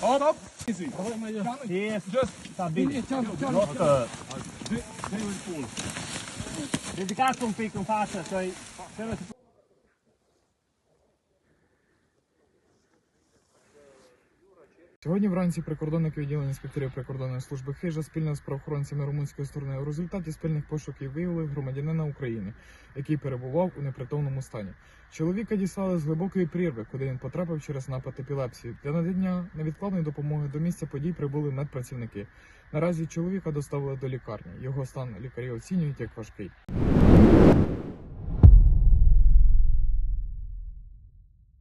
Hop, hop. Easy. Yes. Just stabili. Not uh, they will. Dedicato un piccolo faccia, cioè Сьогодні вранці прикордонники відділення інспекторів прикордонної служби Хижа спільно з правоохоронцями румунської сторони у результаті спільних пошуків виявили громадянина України, який перебував у непритомному стані. Чоловіка дістали з глибокої прірви, куди він потрапив через напад епілепсії. Для надання невідкладної допомоги до місця подій прибули медпрацівники. Наразі чоловіка доставили до лікарні. Його стан лікарі оцінюють як важкий.